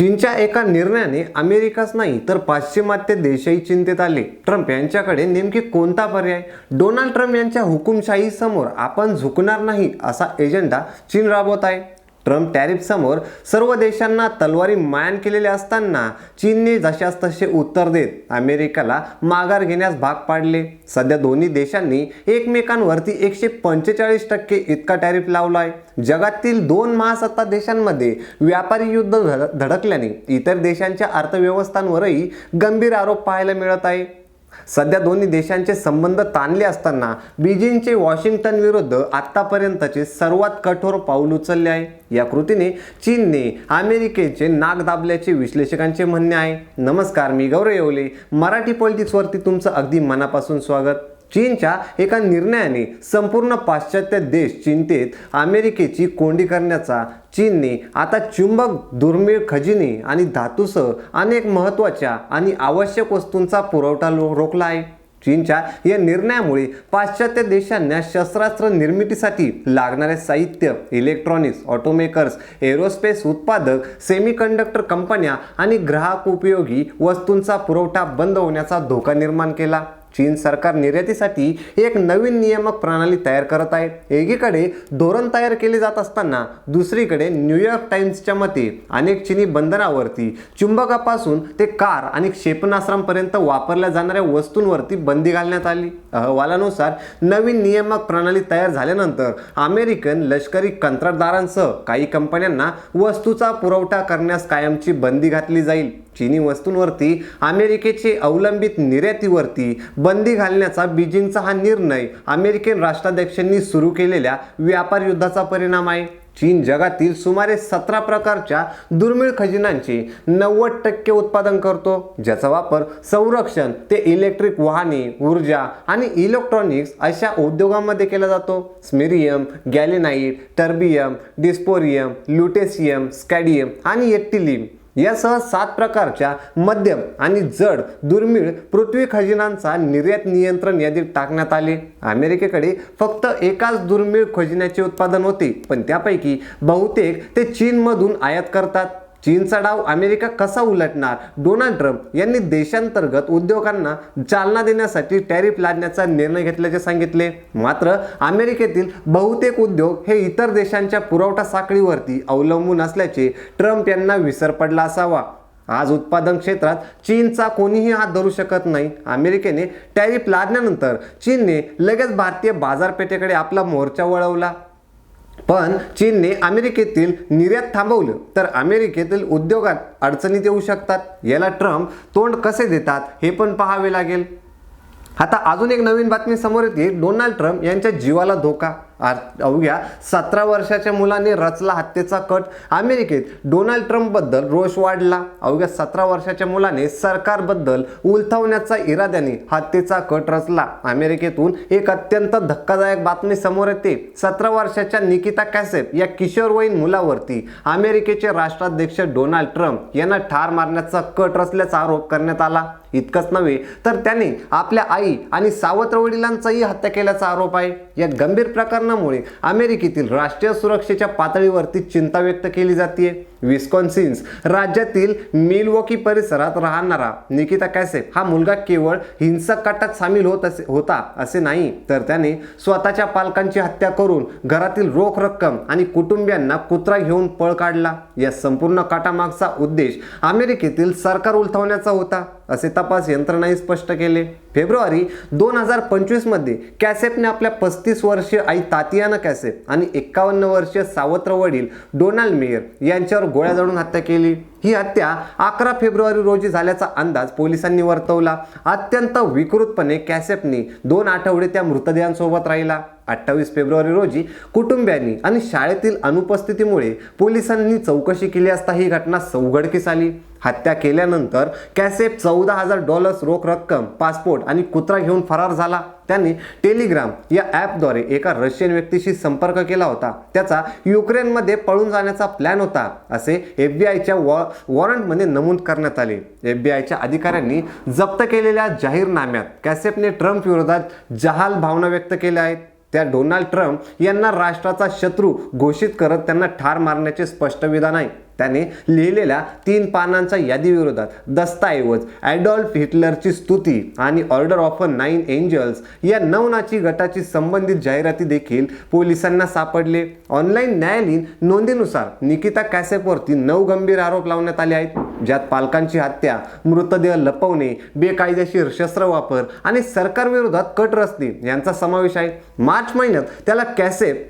चीनच्या एका निर्णयाने अमेरिकाच नाही तर पाश्चिमात्य देशही चिंतेत आले. ट्रम्प यांच्याकडे नेमकी कोणता पर्याय? डोनाल्ड ट्रम्प यांच्या हुकुमशाही समोर आपण झुकणार नाही असा एजेंडा चीन राबवत आहे. ट्रम्प टॅरिफसमोर सर्व देशांना तलवारी मायन केलेले असताना चीनने जशास तसे उत्तर देत अमेरिकेला माघार घेण्यास भाग पाडले. सध्या दोन्ही देशांनी एकमेकांवरती एकशे पंचेचाळीस टक्के इतका टॅरिफ लावला आहे जगातील दोन महासत्ता देशांमध्ये व्यापारी युद्ध धड- धडकल्याने इतर देशांच्या अर्थव्यवस्थांवरही गंभीर आरोप पाहायला मिळत आहे. सध्या दोन्ही देशांचे संबंध ताणले असताना बीजिंगचे वॉशिंग्टन विरुद्ध आतापर्यंतचे सर्वात कठोर पाऊल उचलले आहे. या कृतीने चीनने अमेरिकेचे नाक दाबल्याचे विश्लेषकांचे म्हणणे आहे. नमस्कार मी गौरव येवले. मराठी पॉलिटिक्सवरती तुमचं अगदी मनापासून स्वागत. चीनच्या एका निर्णयाने संपूर्ण पाश्चात्य देश चिंतेत अमेरिकेची कोंडी करण्याचा चीनने आता चुंबक दुर्मिळ खजिने आणि धातूसह अनेक महत्त्वाच्या आणि आवश्यक वस्तूंचा पुरवठा लो- रोखला आहे. चीनच्या या निर्णयामुळे पाश्चात्य देशांना शस्त्रास्त्र निर्मितीसाठी लागणारे साहित्य इलेक्ट्रॉनिक्स ऑटोमेकर्स एरोस्पेस उत्पादक सेमीकंडक्टर कंपन्या आणि ग्राहक उपयोगी वस्तूंचा पुरवठा बंद होण्याचा धोका निर्माण केला. चीन सरकार निर्यातीसाठी एक नवीन नियामक प्रणाली तयार करत आहे. एकीकडे धोरण तयार केले जात असताना दुसरीकडे न्यूयॉर्क टाइम्सच्या मते अनेक चिनी बंदरावरती चुंबकापासून ते कार आणि क्षेपणास्त्रांपर्यंत वापरल्या जाणाऱ्या वस्तूंवरती बंदी घालण्यात आली. अहवालानुसार नवीन नियामक प्रणाली तयार झाल्यानंतर अमेरिकन लष्करी कंत्राटदारांसह काही कंपन्यांना वस्तूचा पुरवठा करण्यास कायमची बंदी घातली जाईल. चीनी वस्तूंवरती अमेरिकेचे अवलंबित निर्यातीवरती बंदी घालण्याचा बीजिंगचा हा निर्णय अमेरिकन राष्ट्राध्यक्षांनी सुरू केलेल्या व्यापार युद्धाचा परिणाम आहे. चीन जगातील सुमारे सतरा प्रकारच्या दुर्मिळ खजिनांचे नव्वद टक्के उत्पादन करतो ज्याचा वापर संरक्षण ते इलेक्ट्रिक वाहने ऊर्जा आणि इलेक्ट्रॉनिक्स अशा उद्योगांमध्ये केला जातो. स्मेरियम गॅलेनाईट टर्बियम डिस्पोरियम ल्युटेसियम स्कॅडियम आणि एट्टिलिम यासह सात प्रकारच्या मध्यम आणि जड दुर्मिळ पृथ्वी खजिनांचा निर्यात नियंत्रण यादीत टाकण्यात आले. अमेरिकेकडे फक्त एकाच दुर्मिळ खजिन्याचे उत्पादन होते पण त्यापैकी बहुतेक ते चीनमधून आयात करतात. चीनचा डाव अमेरिका कसा उलटणार? डोनाल्ड ट्रम्प यांनी देशांतर्गत उद्योगांना चालना देण्यासाठी टॅरिफ लादण्याचा निर्णय घेतल्याचे सांगितले. मात्र अमेरिकेतील बहुतेक उद्योग हे इतर देशांच्या पुरवठा साखळीवरती अवलंबून असल्याचे ट्रम्प यांना विसर पडला असावा. आज उत्पादन क्षेत्रात चीनचा कोणीही हात धरू शकत नाही. अमेरिकेने टॅरिफ लादल्यानंतर चीनने लगेच भारतीय बाजारपेठेकडे आपला मोर्चा वळवला. पण चीनने अमेरिकेतील निर्यात थांबवलं. तर अमेरिकेतील उद्योगात अडचणीत येऊ शकतात. याला ट्रम्प तोंड कसे देतात हे पण पाहावे लागेल. आता अजून एक नवीन बातमी समोर येते. डोनाल्ड ट्रम्प यांच्या जीवाला धोका. अवघ्या सतरा वर्षाच्या मुलाने रचला हत्येचा कट अमेरिकेत. डोनाल्ड ट्रम्पबद्दल रोष वाढला. अवघ्या सतरा वर्षाच्या मुलाने सरकारबद्दल उलथवण्याचा इराद्याने हत्येचा कट रचला. अमेरिकेतून एक अत्यंत धक्कादायक बातमी समोर येते. सतरा वर्षाच्या निकिता कॅसेप या किशोरवयीन मुलावरती अमेरिकेचे राष्ट्राध्यक्ष डोनाल्ड ट्रम्प यांना ठार मारण्याचा कट रचल्याचा आरोप करण्यात आला. इतकंच नव्हे तर त्याने आपल्या आई आणि सावत्र वडिलांचाही हत्या केल्याचा आरोप आहे. या गंभीर प्रकरण प्रकरणामुळे अमेरिकेतील राष्ट्रीय सुरक्षेच्या पातळीवरती चिंता व्यक्त केली जाते विस्कॉन्सिन्स. राज्यातील मिलवॉकी परिसरात राहणारा निकिता कॅसेप हा मुलगा केवळ हिंसक कटात सामील होत असे होता असे नाही तर त्याने स्वतःच्या पालकांची हत्या करून घरातील रोख रक्कम आणि कुटुंबियांना कुत्रा घेऊन पळ काढला. या संपूर्ण काटामागचा उद्देश अमेरिकेतील सरकार उलथवण्याचा होता असे तपास यंत्रणाही स्पष्ट केले. फेब्रुवारी दोन हजार पंचवीसमध्ये कॅसेपने आपल्या पस्तीस वर्षीय आई तातियाना कॅसेप आणि एकावन्न वर्षीय सावत्र वडील डोनाल्ड मेयर यांच्यावर गोळ्या जडून हत्या केली. ही हत्या अकरा फेब्रुवारी रोजी झाल्याचा अंदाज पोलिसांनी वर्तवला. अत्यंत विकृतपणे कॅसेपने दोन आठवडे त्या मृतदेहांसोबत राहिला. अठ्ठावीस फेब्रुवारी रोजी कुटुंबियांनी आणि शाळेतील अनुपस्थितीमुळे पोलिसांनी चौकशी केली असता ही घटना चौघडकीस आली. हत्या केल्यानंतर कॅसेप चौदा हजार डॉलर्स रोख रक्कम पासपोर्ट आणि कुत्रा घेऊन फरार झाला. त्यांनी टेलिग्राम या ॲपद्वारे एका रशियन व्यक्तीशी संपर्क केला होता. त्याचा युक्रेनमध्ये पळून जाण्याचा प्लॅन होता असे एफ बी आयच्या वॉ वॉरंटमध्ये नमूद करण्यात आले. एफ बी आयच्या अधिकाऱ्यांनी जप्त केलेल्या जाहीरनाम्यात कॅसेपने ट्रम्प विरोधात जहाल भावना व्यक्त केल्या आहेत. त्या डोनाल्ड ट्रम्प यांना राष्ट्राचा शत्रू घोषित करत त्यांना ठार मारण्याचे स्पष्ट विधान आहे. त्याने लिहिलेल्या तीन पानांच्या यादीविरोधात दस्तऐवज ॲडॉल्फ हिटलरची स्तुती आणि order of a nine angels या नवनाची गटाची संबंधित जाहिराती देखील पोलिसांना सापडले. ऑनलाईन न्यायालयीन नोंदीनुसार निकिता कॅसेपवरती नऊ गंभीर आरोप लावण्यात आले आहेत ज्यात पालकांची हत्या मृतदेह लपवणे बेकायदेशीर शस्त्र वापर आणि सरकारविरोधात कट रचणे यांचा समावेश आहे. मार्च महिन्यात त्याला कॅसेप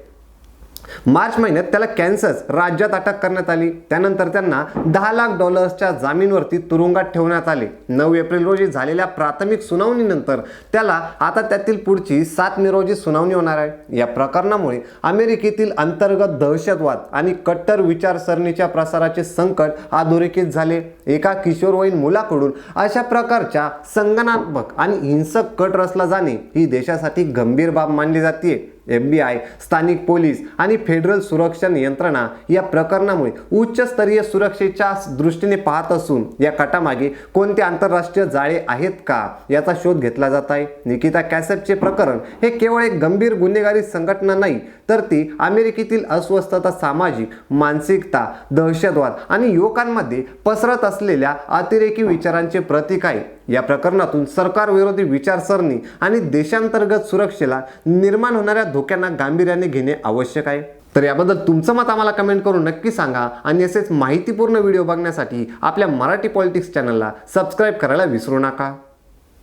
मार्च महिन्यात त्याला कॅन्सस राज्यात अटक करण्यात आली. त्यानंतर त्यांना दहा लाख डॉलर्सच्या जामीनवरती तुरुंगात ठेवण्यात आले. नऊ एप्रिल रोजी झालेल्या प्राथमिक सुनावणीनंतर त्याला आता त्यातील पुढची सात मे रोजी सुनावणी होणार आहे. या प्रकरणामुळे अमेरिकेतील अंतर्गत दहशतवाद आणि कट्टर विचारसरणीच्या प्रसाराचे संकट अधोरेखित झाले. एका किशोरवयीन मुलाकडून अशा प्रकारच्या संगणनात्मक आणि हिंसक कट रचला जाणे ही देशासाठी गंभीर बाब मानली जाते एफ बी आय स्थानिक पोलीस आणि फेडरल सुरक्षा यंत्रणा या प्रकरणामुळे उच्चस्तरीय सुरक्षेच्या दृष्टीने पाहत असून या कटामागे कोणते आंतरराष्ट्रीय जाळे आहेत का याचा शोध घेतला जात आहे. निकिता कॅसेपचे प्रकरण हे केवळ एक गंभीर गुन्हेगारी संघटना नाही तर ती अमेरिकेतील अस्वस्थता सामाजिक मानसिकता दहशतवाद आणि युवकांमध्ये पसरत असलेल्या अतिरेकी विचारांचे प्रतीक आहे. या प्रकरणातून सरकारविरोधी विचारसरणी आणि देशांतर्गत सुरक्षेला निर्माण होणाऱ्या धोक्यांना गांभीर्याने घेणे आवश्यक आहे. तर याबद्दल तुमचं मत आम्हाला कमेंट करून नक्की सांगा आणि असेच माहितीपूर्ण व्हिडिओ बघण्यासाठी आपल्या मराठी पॉलिटिक्स चॅनलला सबस्क्राईब करायला विसरू नका.